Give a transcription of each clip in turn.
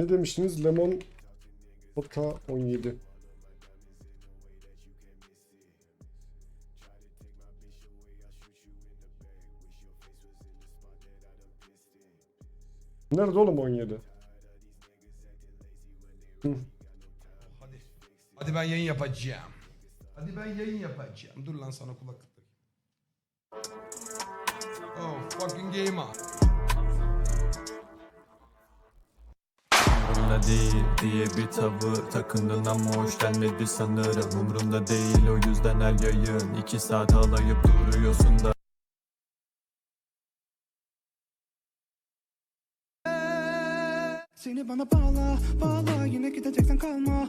Ne demiştiniz? Lemon Ota 17. Nerede oğlum 17? Hı. Hadi. Hadi ben yayın yapacağım. Hadi ben yayın yapacağım. Dur lan sana kulaklık. Oh fucking gamer. Değil diye bir tavır takındın ama hoşlanmadı sanırım. Umrumda değil o yüzden her yayın iki saat alayıp duruyorsun da. Seni bana bağla, bağla. Yine gideceksen kalma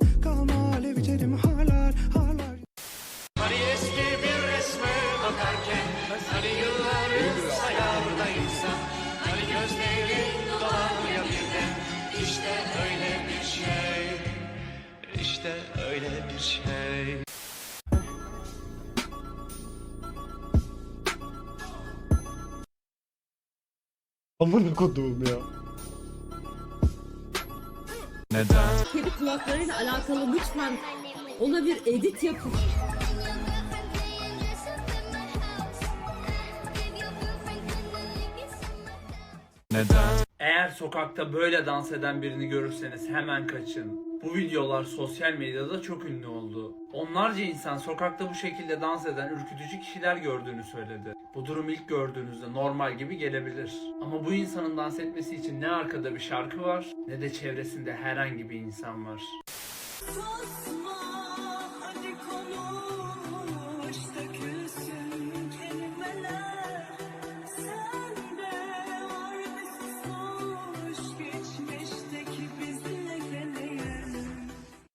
Amına koduğum ya. neden? kedi kulaklarıyla alakalı lütfen ona bir edit yapın. Neden? Eğer sokakta böyle dans eden birini görürseniz hemen kaçın. Bu videolar sosyal medyada çok ünlü oldu. Onlarca insan sokakta bu şekilde dans eden ürkütücü kişiler gördüğünü söyledi. Bu durum ilk gördüğünüzde normal gibi gelebilir. Ama bu insanın dans etmesi için ne arkada bir şarkı var ne de çevresinde herhangi bir insan var. hadi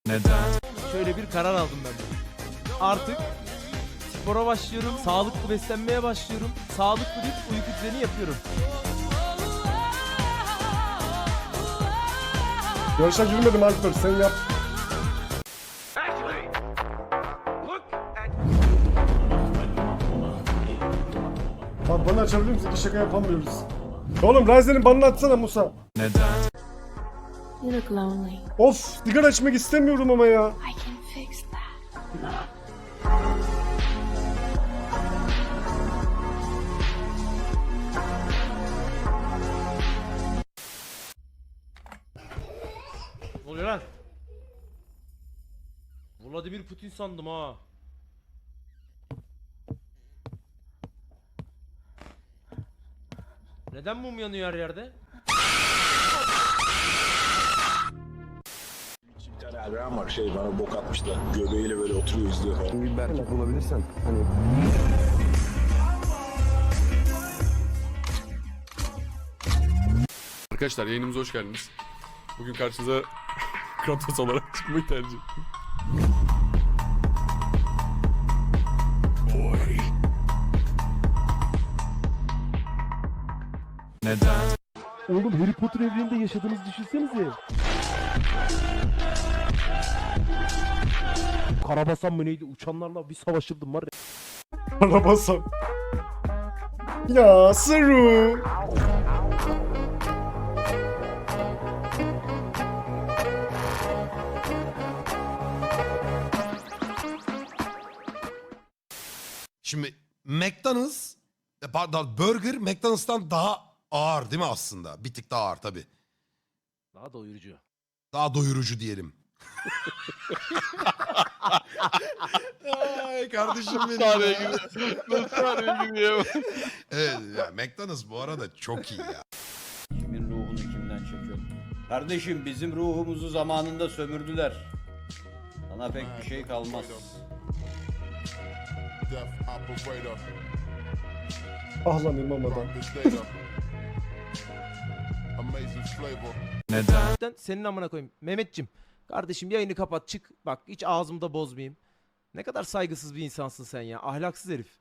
Neden? şöyle bir karar aldım ben. de. Artık spora başlıyorum, sağlıklı beslenmeye başlıyorum, sağlıklı bir uyku düzeni yapıyorum. Yarışa girmedim Alper sen yap. Abi bana açabilir misin? İki şaka yapamıyoruz. Oğlum Ryzen'in banını atsana Musa. Neden? You look lonely. Of sigara içmek istemiyorum ama ya. I can fix that. Ne oluyor lan? Vladimir Putin sandım ha. Neden mum yanıyor her yerde? Erdoğan var şey bana bok atmış da göbeğiyle böyle oturuyor izliyor falan. Bir belki bulabilirsen hani Arkadaşlar yayınımıza hoş geldiniz. Bugün karşınıza Kratos olarak çıkmayı tercih ettim. Neden? Oğlum Harry Potter evreninde yaşadığınızı düşünsenize. Karabasan mı neydi? Uçanlarla bir savaşırdım var ya. Arabasam. Ya Saru. Şimdi McDonald's e, pardon burger McDonald's'tan daha ağır değil mi aslında? Bir tık daha ağır tabii. Daha doyurucu. Daha doyurucu diyelim. Ay kardeşim benim ya. evet ya McDonald's bu arada çok iyi ya. kimin ruhunu kimden çekiyor? Kardeşim bizim ruhumuzu zamanında sömürdüler. Sana pek bir şey kalmaz. Ah lan İmam adam. Neden? Senin amına koyayım. Mehmetçim. Kardeşim yayını kapat çık. Bak hiç ağzımda bozmayayım. Ne kadar saygısız bir insansın sen ya. Ahlaksız herif.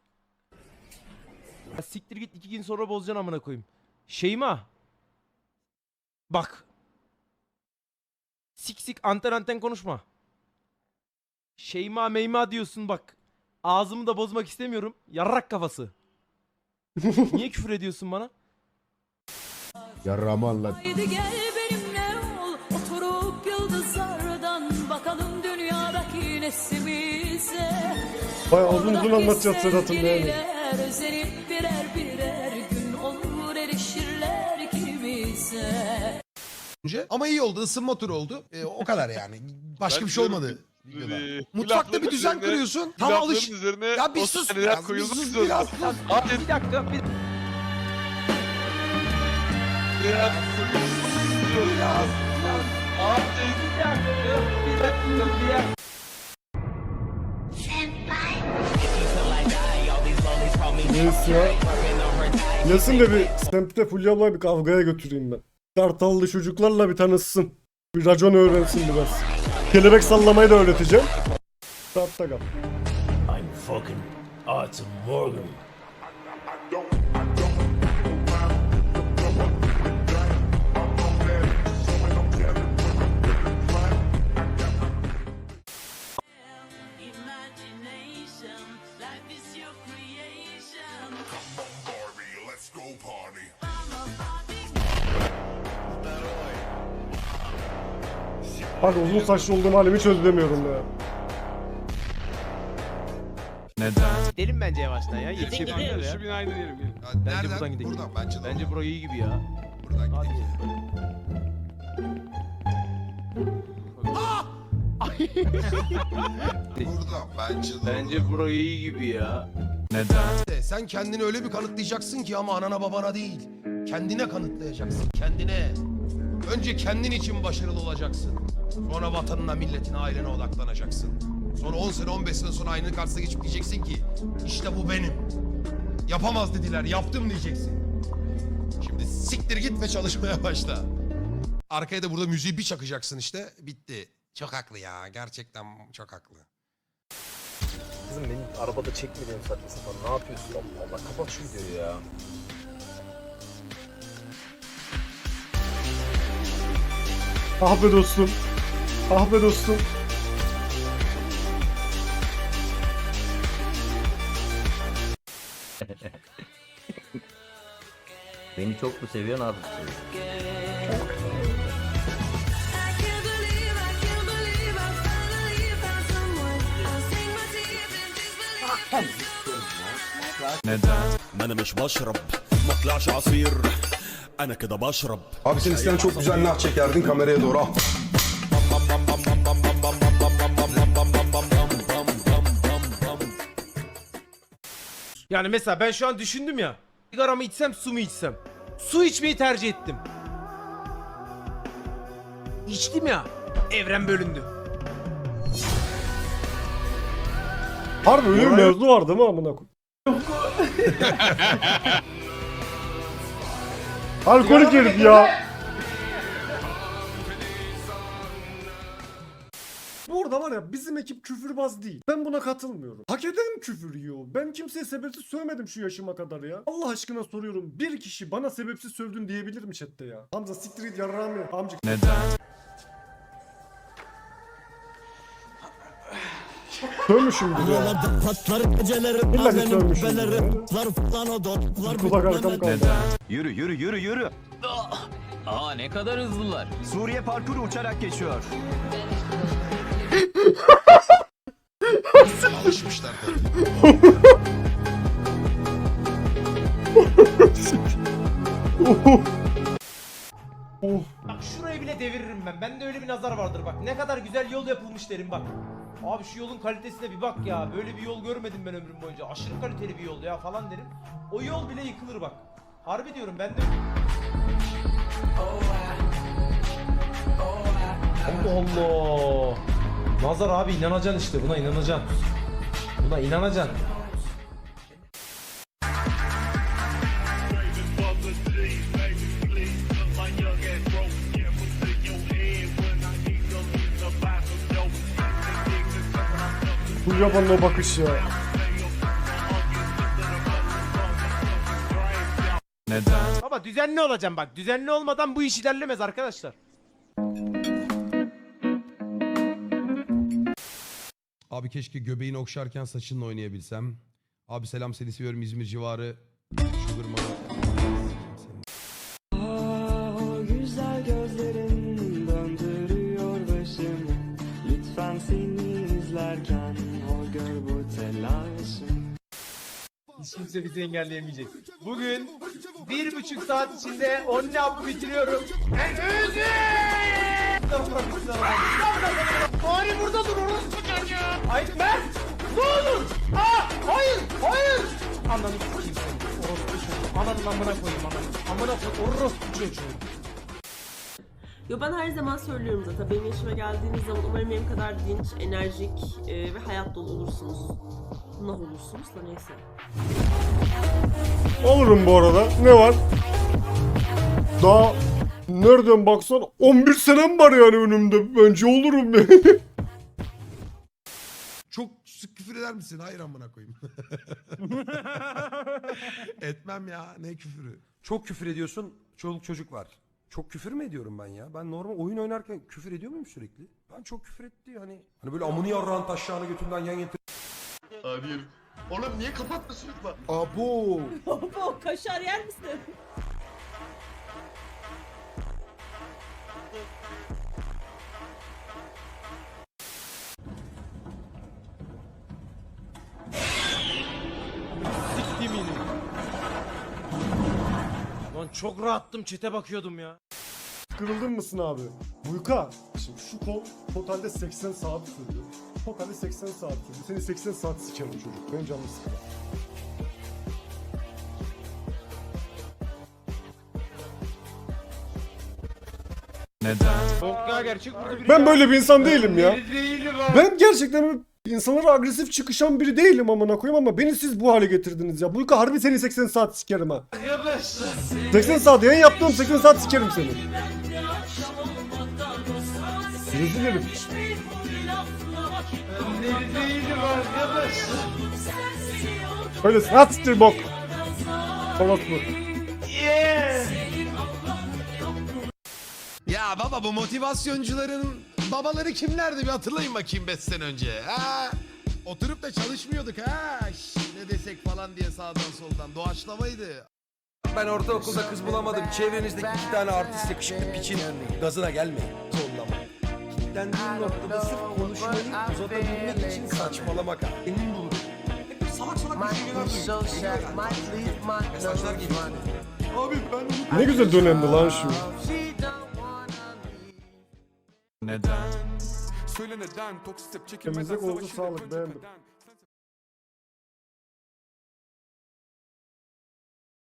Ya siktir git iki gün sonra bozacaksın amına koyayım. Şeyma. Bak. Sik sik anten anten konuşma. Şeyma meyma diyorsun bak. Ağzımı da bozmak istemiyorum. Yarrak kafası. Niye küfür ediyorsun bana? Yarrağımı anlat. Haydi gel dünyadaki neslimize Bayağı uzun uzun anlatacağız Sedat'ın. Sevgililer özenip birer birer gün olur erişirler kimize önce. Ama iyi oldu. ısınma turu oldu. E, o kadar yani. Başka Ben bir şey diyorum olmadı. ki, videoda. e, Mutfakta bir düzen üzerine- kuruyorsun. bu Tam lafların alış. üzerine Ya bir o sus sahneler biraz. Bir koyulmak sus istiyorum. biraz. Hayır. Bir dakika bir Biraz Biraz. Artık. bir dakika bir dakika bir dakika. Neyse ya. Yasin de bir semtte Fulya ablayı bir kavgaya götüreyim ben. Kartallı çocuklarla bir tanışsın. Bir racon öğrensin biraz. Kelebek sallamayı da öğreteceğim. Saatte kal. I'm fucking Arthur Morgan. Bak uzun saçlı olduğum halimi hiç özlemiyorum ya. Neden? Gidelim bence yavaştan ya. Yetişebilirler ya. Şu binayı deneyelim. gelin. Ya Bence nereden? buradan gidelim. Buradan bence de. Bence burayı iyi gibi ya. buradan Hadi. gidelim. Buradan bence de. Bence burayı iyi gibi ya. Neden? De, Sen kendini öyle bir kanıtlayacaksın ki ama anana babana değil. Kendine kanıtlayacaksın. Kendine. Önce kendin için başarılı olacaksın. Sonra vatanına, milletine, ailene odaklanacaksın. Sonra 10 sene 15 sene sonra aynanın karşısına geçip diyeceksin ki işte bu benim. Yapamaz dediler yaptım diyeceksin. Şimdi siktir git ve çalışmaya başla. Arkaya da burada müziği bir çakacaksın işte. Bitti. Çok haklı ya. Gerçekten çok haklı. Kızım benim arabada çekmediğim saçma sapan ne yapıyorsun Allah Allah kapat şu videoyu ya. Ah be dostum. Ah be dostum. Beni çok mu seviyorsun abi? Neden? انا مش بشرب ما طلعش عصير انا كده بشرب Abi sen eskiden çok güzel nah çekerdin kameraya doğru. Ah. Yani mesela ben şu an düşündüm ya. Sigara mı içsem su mu içsem? Su içmeyi tercih ettim. İçtim ya. Evren bölündü. Harbi öyle bir mevzu var değil mi amına koy? Alkolik herif ya. Bu arada var ya bizim ekip küfürbaz değil. Ben buna katılmıyorum. Hak eden küfür yiyor. Ben kimseye sebepsiz sövmedim şu yaşıma kadar ya. Allah aşkına soruyorum. Bir kişi bana sebepsiz sövdün diyebilir mi chatte ya? Hamza siktir git yarrağım ya. Amcık. Neden? Sövmüşümdür ya. patlar geceleri İlla ki sövmüşümdür ya. falan o dotlar Bir kulak arkam kaldı. Neden? Yürü yürü yürü yürü. Aa ne kadar hızlılar. Suriye parkuru uçarak geçiyor. Alışmışlar. Bak şurayı bile deviririm ben. Bende öyle bir nazar vardır bak. Ne kadar güzel yol yapılmış derim bak. Abi şu yolun kalitesine bir bak ya. Böyle bir yol görmedim ben ömrüm boyunca. Aşırı kaliteli bir yol ya falan derim. O yol bile yıkılır bak. Harbi diyorum ben de... Allah Allah. Nazar abi inanacaksın işte buna inanacaksın. Buna inanacaksın. Bu yabanın o bakış ya. Neden? Baba düzenli olacağım bak. Düzenli olmadan bu iş ilerlemez arkadaşlar. Abi keşke göbeğini okşarken saçınla oynayabilsem. Abi selam seni seviyorum İzmir civarı. Sugar Mama. O güzel gözlerin döndürüyor başı Seni izlerken o gör bu telaşım Hiç kimse bizi engelleyemeyecek. Bugün bir buçuk saat içinde 10 yapı bitiriyorum. Bari burada dur çocuğu. Hayır ben. Ne olur. Aa, hayır, hayır. Ananı sikeyim seni. Orospu çocuğu. Ananın amına koyayım ananı. Amına koy orospu çocuğu. Yo ben her zaman söylüyorum zaten benim yaşıma geldiğiniz zaman umarım benim kadar dinç, enerjik e, ve hayat dolu olursunuz. Nah olursunuz da neyse. Olurum bu arada. Ne var? Daha nereden baksan 11 senem var yani önümde. Bence olurum yani. Küfür eder misin? Hayır amına koyayım. Etmem ya. Ne küfürü? Çok küfür ediyorsun. Çoluk çocuk var. Çok küfür mü ediyorum ben ya? Ben normal oyun oynarken küfür ediyor muyum sürekli? Ben çok küfür etti hani. Hani böyle amını yarrağın taşlarını götünden yan getir. Yürü. Oğlum niye kapatmıyorsun lütfen? Abo. Baba kaşar yer misin? Lan çok rahattım çete bakıyordum ya. Kırıldın mısın abi? Buyka. Şimdi şu kol totalde 80 saat sürüyor. Totalde 80 saat sürüyor. Seni 80 saat sikerim çocuk. Benim canım sıkılır. Neden? Gerçek burada biri Ben böyle bir insan değilim ya. Değilim. Ben gerçekten insanlara agresif çıkışan biri değilim amına koyayım ama beni siz bu hale getirdiniz ya. Buyka harbi seni 80 saat sikerim ha. 80 saat yayın yaptığım 80 saat sikerim seni. Rezil herif. Öyle at siktir bok. Orospu. Ya baba bu motivasyoncuların babaları kimlerdi bir hatırlayın bakayım 5 sene önce. Ha? Oturup da çalışmıyorduk ha. Şş, ne desek falan diye sağdan soldan doğaçlamaydı. Ben ortaokulda kız bulamadım. Çevrenizdeki iki tane artist yakışıklı piçin gazına gelmeyin. Zorlama. Kitlendiğin noktada sırf konuşmayı uzatabilmek için saçmalamak. Emin bulur. Hep böyle salak salak düşünceler duyuyor. Mesajlar geliyor. Abi ben Ne güzel dönemdi lan şu. Neden? Söyle neden? Toksik hep çekilmeden Temizlik oldu savaşır hep sağlık beğendim.